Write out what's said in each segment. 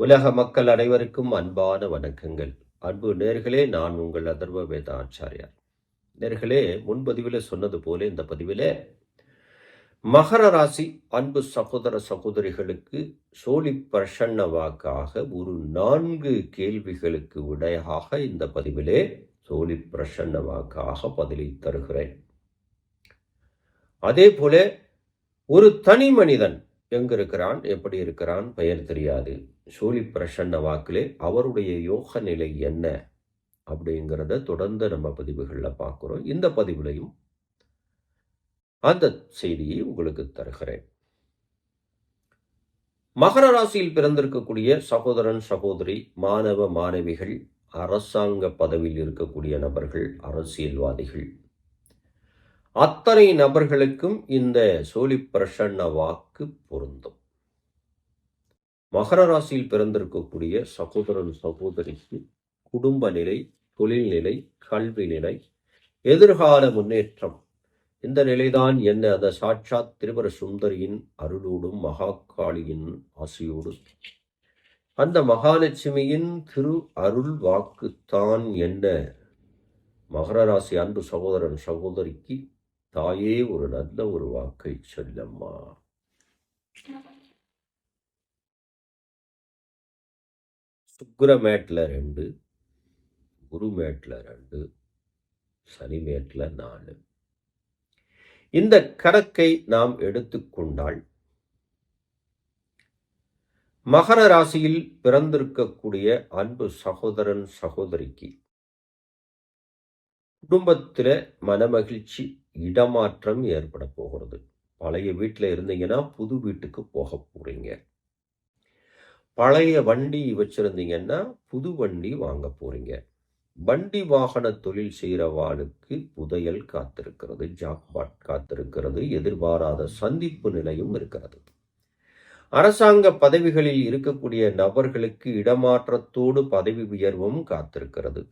உலக மக்கள் அனைவருக்கும் அன்பான வணக்கங்கள். அன்பு நேர்களே நான் உங்கள் அதர்வ வேத ஆச்சாரியார். நேர்களே முன்பதிவில் சொன்னது போல இந்த பதிவில் மகர ராசி அன்பு சகோதர சகோதரிகளுக்கு சோழி பிரசன்ன வாக்காக ஒரு நான்கு கேள்விகளுக்கு விடையாக இந்த பதிவிலே சோழி பிரசன்ன வாக்காக பதிலை தருகிறேன். அதே போல ஒரு தனி மனிதன் எங்க இருக்கிறான் எப்படி இருக்கிறான் பெயர் தெரியாது. சூலி பிரசன்ன வாக்கிலே அவருடைய யோக நிலை என்ன அப்படிங்கிறத தொடர்ந்து நம்ம பதிவுகளில் பார்க்குறோம். இந்த பதிவுலையும் அந்த செய்தியை உங்களுக்கு தருகிறேன். மகர ராசியில் பிறந்திருக்கக்கூடிய சகோதரன் சகோதரி மாணவ மாணவிகள் அரசாங்க பதவியில் இருக்கக்கூடிய நபர்கள் அரசியல்வாதிகள். அத்தனை நபர்களுக்கும் இந்த சோழி பிரசன்ன வாக்கு பொருந்தும். மகர ராசியில் பிறந்திருக்கக்கூடிய சகோதரன் சகோதரிக்கு குடும்ப நிலை தொழில்நிலை கல்வி நிலை எதிர்கால முன்னேற்றம். இந்த நிலைதான் என்ன? அந்த சாட்சாத் திருவர சுந்தரியின் அருளோடும் மகாகாளியின் ஆசையோடும். அந்த மகாலட்சுமியின் திரு அருள் வாக்குத்தான் என்ன? மகர ராசி அன்பு சகோதரன் சகோதரிக்கு தாயே ஒரு நல்ல ஒரு வாக்கை சொல்லம்மா. சுக்கர மேட்டில் ரெண்டு குரு மேட்டில் ரெண்டு சனி மேட்டில் நாலு. இந்த கணக்கை நாம் எடுத்துக்கொண்டால் மகர ராசியில் பிறந்திருக்கக்கூடிய அன்பு சகோதரன் சகோதரிக்கு குடும்பத்தில் மனமகிழ்ச்சி இடமாற்றம் ஏற்பட போகிறது. பழைய வீட்டில் இருந்தீங்கன்னா புது வீட்டுக்கு போக போகிறீங்க பழைய வண்டி வச்சுருந்தீங்கன்னா புது வண்டி வாங்க போகிறீங்க வண்டி வாகன தொழில் செய்கிறவாளுக்கு புதையல் காத்திருக்கிறது ஜாக்பாட் காத்திருக்கிறது எதிர்பாராத சந்திப்பு நிலையும் இருக்கிறது. அரசாங்க பதவிகளில் இருக்கக்கூடிய நபர்களுக்கு இடமாற்றத்தோடு பதவி உயர்வும் காத்திருக்கிறது.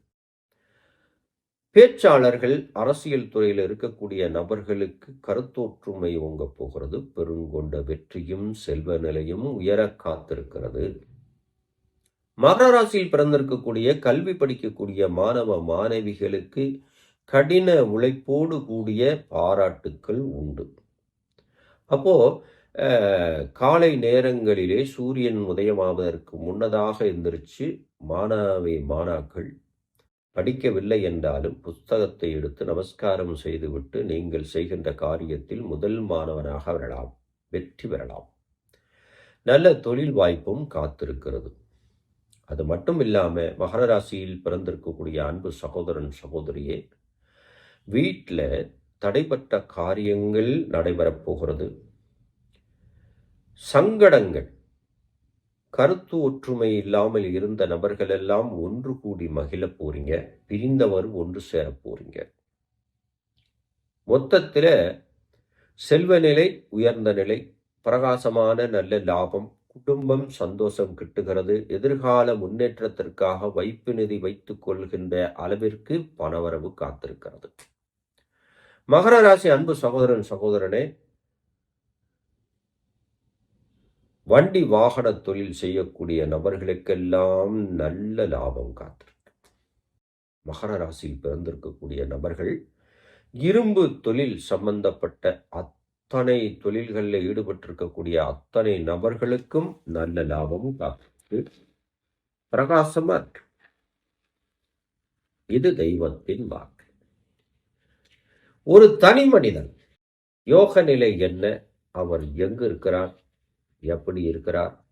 பேச்சாளர்கள் அரசியல் துறையில் இருக்கக்கூடிய நபர்களுக்கு கருத்தொற்றுமை ஓங்க போகிறது. பெருங்கொண்ட வெற்றியும் செல்வ நிலையும் உயர காத்திருக்கிறது. மகர ராசியில் பிறந்திருக்கக்கூடிய கல்வி படிக்கக்கூடிய மாணவ மாணவிகளுக்கு கடின உழைப்போடு கூடிய பாராட்டுக்கள் உண்டு. அப்போ காலை நேரங்களிலே சூரியன் உதயமாவதற்கு முன்னதாக எந்திரிச்சு மாணவி மாணாக்கள் படிக்கவில்லை என்றாலும் புஸ்தகத்தை எடுத்து நமஸ்காரம் செய்துவிட்டு நீங்கள் செய்கின்ற காரியத்தில் முதல் மாணவனாக வரலாம் வெற்றி பெறலாம். நல்ல தொழில் வாய்ப்பும் காத்திருக்கிறது. அது மட்டும் இல்லாமல் மகர ராசியில் பிறந்திருக்கக்கூடிய அன்பு சகோதரன் சகோதரியே வீட்டில் தடைப்பட்ட காரியங்கள் நடைபெறப் போகிறது. சங்கடங்கள் கருத்து ஒற்றுமை இல்லாமல் இருந்த நபர்கள் எல்லாம் ஒன்று கூடி மகிழ போறீங்க பிரிந்தவர் ஒன்று சேர போறீங்க. மொத்தத்தில் செல்வ நிலை உயர்ந்த நிலை பிரகாசமான நல்ல லாபம் குடும்பம் சந்தோஷம் கிட்டுகிறது எதிர்கால முன்னேற்றத்திற்காக வைப்பு நிதி வைத்துக் கொள்கின்ற அளவிற்கு பணவரவு காத்திருக்கிறது. மகர ராசி அன்பு சகோதரன் சகோதரனே வண்டி வாகன தொழில் செய்யக்கூடிய நபர்களுக்கெல்லாம் நல்ல லாபம் காத்திருக்கு. மகர ராசியில் பிறந்திருக்கக்கூடிய நபர்கள் இரும்பு தொழில் சம்பந்தப்பட்ட அத்தனை தொழில்களில் ஈடுபட்டிருக்கக்கூடிய அத்தனை நபர்களுக்கும் நல்ல லாபம் காத்திருக்கு. பிரகாசமா இருக்கு. இது தெய்வத்தின் வாக்கு. ஒரு தனி மனிதன் யோக நிலை என்ன? அவர் எங்கு இருக்கிறார்? எப்படி இருக்கிறார்?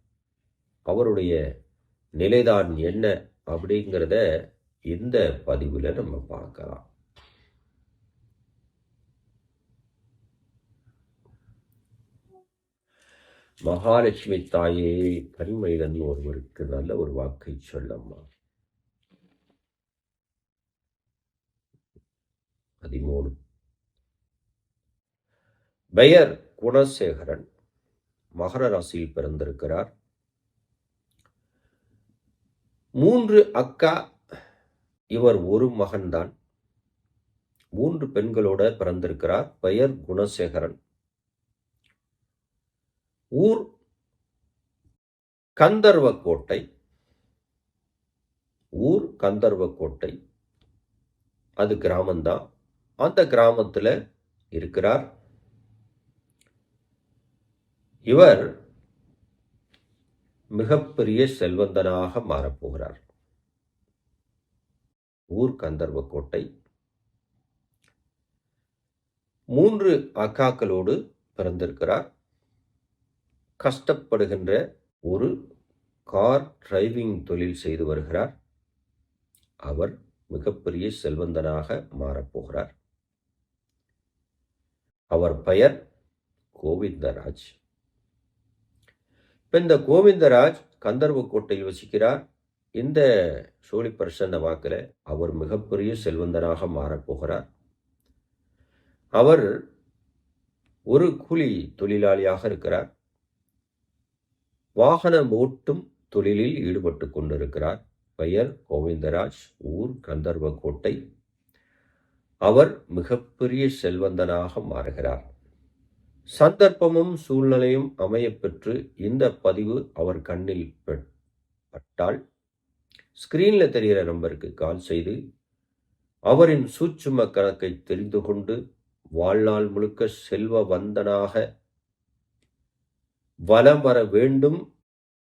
அவருடைய நிலைதான் என்ன அப்படிங்கிறத இந்த பதிவில் நம்ம பார்க்கலாம். மகாலட்சுமி தாயே கண்மையிலன் ஒருவருக்கு நல்ல ஒரு வாக்கை சொல்லம்மா. பதிமூணு. பெயர் குணசேகரன். மகர ராசியில் பிறந்திருக்கிறார். மூன்று அக்கா இவர் ஒரு மகன்தான். மூன்று பெண்களோட பிறந்திருக்கிறார் பெயர் குணசேகரன். ஊர் கந்தர்வக்கோட்டை. ஊர் கந்தர்வக்கோட்டை. அது கிராமந்தான் அந்த கிராமத்தில் இருக்கிறார். இவர் மிகப்பெரிய செல்வந்தனாக மாறப்போகிறார். ஊர் கந்தர்வ கோட்டை மூன்று அக்காக்களோடு பிறந்திருக்கிறார். கஷ்டப்படுகின்ற ஒரு கார் டிரைவிங் தொழில் செய்து வருகிறார். அவர் மிகப்பெரிய செல்வந்தனாக மாறப்போகிறார். அவர் பெயர் கோவிந்தராஜ். இப்போ இந்த கோவிந்தராஜ் கந்தர்வ கோட்டையில் வசிக்கிறார். இந்த சோழி பிரசன்ன வாக்கில் அவர் மிகப்பெரிய செல்வந்தனாக மாறப்போகிறார் அவர் ஒரு கூலி தொழிலாளியாக இருக்கிறார். வாகனம் ஓட்டும் தொழிலில் ஈடுபட்டு கொண்டிருக்கிறார். பெயர் கோவிந்தராஜ் ஊர் கந்தர்வ கோட்டை. அவர் மிகப்பெரிய செல்வந்தனாக மாறுகிறார். சந்தர்ப்பமும் சூழ்நிலையும் அமையப்பெற்று இந்த பதிவு அவர் கண்ணில் பட்டால் ஸ்கிரீனில் தெரிகிற நம்பருக்கு கால் செய்து அவரின் சூட்சும கணக்கை தெரிந்து கொண்டு வாழ்நாள் முழுக்க செல்வ வந்தனாக வலம் வர வேண்டும்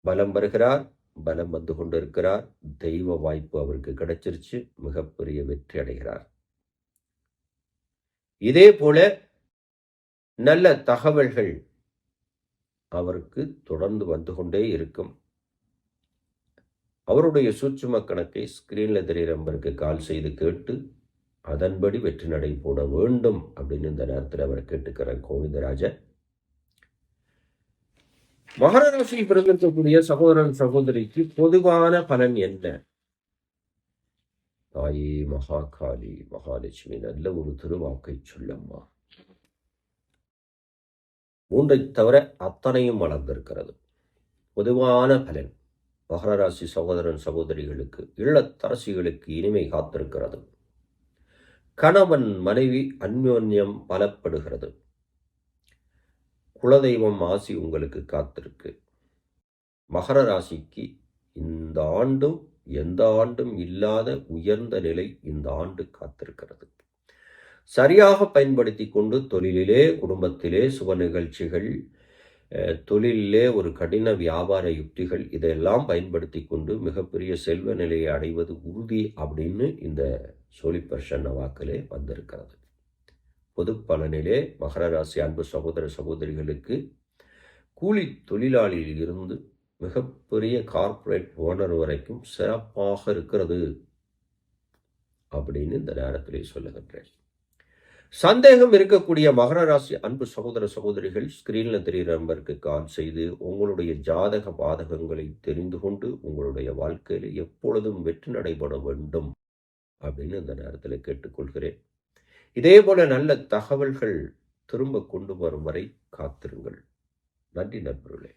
பலம் வருகிறார் பலம் வந்து கொண்டிருக்கிறார் தெய்வ வாய்ப்பு அவருக்கு கிடைச்சிருச்சு மிகப்பெரிய வெற்றி அடைகிறார். இதே போல நல்ல தகவல்கள் அவருக்கு தொடர்ந்து வந்து கொண்டே இருக்கும். அவருடைய சூட்சும கணக்கை ஸ்கிரீனில் தெரிகிற நம்பருக்கு கால் செய்து கேட்டு அதன்படி வெற்றி நடை போட வேண்டும் அப்படின்னு இந்த நேரத்தில் அவர் கேட்டுக்கிறார் கோவிந்தராஜன் மகர ராசியில் பிறந்திருக்கக்கூடிய சகோதரன் சகோதரிக்கு பொதுவான பலன் என்ன? தாயே மகாகாளி மகாலட்சுமி நல்ல ஒரு திருவாக்கை சொல்லம்மா. மூன்றை தவிர அத்தனையும் வளர்ந்திருக்கிறது. பொதுவான பலன் மகர ராசி சகோதரன் சகோதரிகளுக்கு இல்லத்தரசிகளுக்கு இனிமை காத்திருக்கிறது. கணவன் மனைவி அந்யோன்யம் பலப்படுகிறது. குலதெய்வம் ஆசி உங்களுக்கு காத்திருக்கு. மகர ராசிக்கு இந்த ஆண்டும் எந்த ஆண்டும் இல்லாத உயர்ந்த நிலை இந்த ஆண்டு காத்திருக்கிறது. சரியாக பயன்படுத்தி கொண்டு தொழிலிலே குடும்பத்திலே சுப நிகழ்ச்சிகள் தொழிலிலே ஒரு கடின வியாபார யுக்திகள் இதையெல்லாம் பயன்படுத்தி கொண்டு மிகப்பெரிய செல்வ நிலையை அடைவது உறுதி அப்படின்னு இந்த சோழிப்பர்ஷன் வாக்கிலே வந்திருக்கிறது. பொது பலனிலே மகர ராசி அன்பு சகோதர சகோதரிகளுக்கு கூலி தொழிலாளியில் இருந்து மிகப்பெரிய கார்ப்பரேட் ஓனர் வரைக்கும் சிறப்பாக இருக்கிறது அப்படின்னு இந்த நேரத்திலே சொல்லுகின்றேன். சந்தேகம் இருக்கக்கூடிய மகர ராசி அன்பு சகோதர சகோதரிகள் ஸ்கிரீனில் தெரிகிற நம்பருக்கு கால் செய்து உங்களுடைய ஜாதக பாதகங்களை தெரிந்து கொண்டு உங்களுடைய வாழ்க்கையில் எப்பொழுதும் வெற்றி நடைபெற வேண்டும் அப்படின்னு இந்த நேரத்தில் கேட்டுக்கொள்கிறேன். இதே போல நல்ல தகவல்கள் திரும்ப கொண்டு வரும் வரை காத்திருங்கள். நன்றி நண்பர்களே.